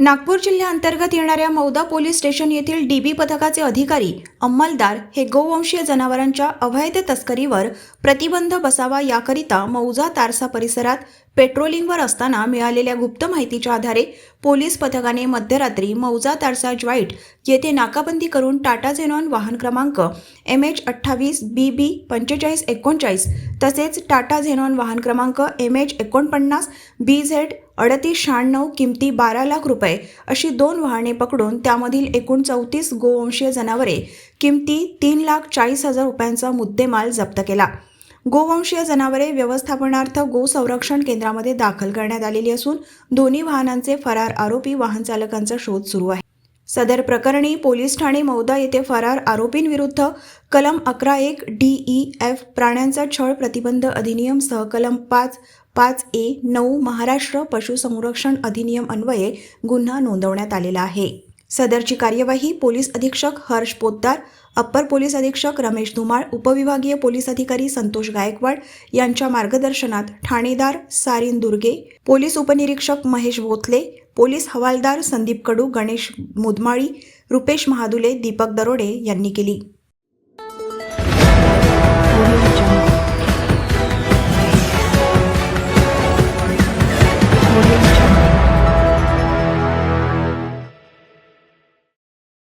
नागपूर जिल्ह्याअंतर्गत येणाऱ्या Mauda police station येथील डीबी पथकाचे अधिकारी अंमलदार हे गोवंशीय जनावरांच्या अवैध तस्करीवर प्रतिबंध बसावा याकरिता मौजा तारसा परिसरात पेट्रोलिंगवर असताना मिळालेल्या गुप्त माहितीच्या आधारे पोलीस पथकाने मध्यरात्री मौजा तारसा ज्वाईट येथे नाकाबंदी करून टाटा झेनॉन वाहन क्रमांक एम एच अठ्ठावीस बी बी पंचेचाळीस एकोणचाळीस तसेच टाटा झेनॉन वाहन क्रमांक एम एच एकोणपन्नास बी झेड अडतीस शहाण्णव किमती बारा लाख रुपये अशी दोन वाहने पकडून त्यामधील एकूण चौतीस गोवंशीय जनावरे किमती तीन लाख चाळीस हजार रुपयांचा मुद्देमाल जप्त केला. गोवंशीय जनावरे व्यवस्थापनार्थ गो संरक्षण केंद्रामध्ये दाखल करण्यात आलेली असून दोन्ही वाहनांचे फरार आरोपी वाहन चालकांचा शोध सुरू आहे. सदर प्रकरणी पोलीस ठाणे मौदा येथे फरार आरोपींविरुद्ध कलम अकरा एक डी ई एफ प्राण्यांचा छळ प्रतिबंध अधिनियम सहकलम पाच पाच ए नऊ महाराष्ट्र पशुसंरक्षण अधिनियम अन्वये गुन्हा नोंदवण्यात आलेला आहे. सदरची कार्यवाही पोलीस अधीक्षक हर्ष पोद्दार अप्पर पोलीस अधीक्षक रमेश धुमाळ उपविभागीय पोलीस अधिकारी संतोष गायकवाड यांच्या मार्गदर्शनात ठाणेदार सारिन दुर्गे पोलीस उपनिरीक्षक महेश भोतले पोलीस हवालदार संदीप कडू गणेश मुदमाळी रुपेश महादुले दीपक दरोडे यांनी केली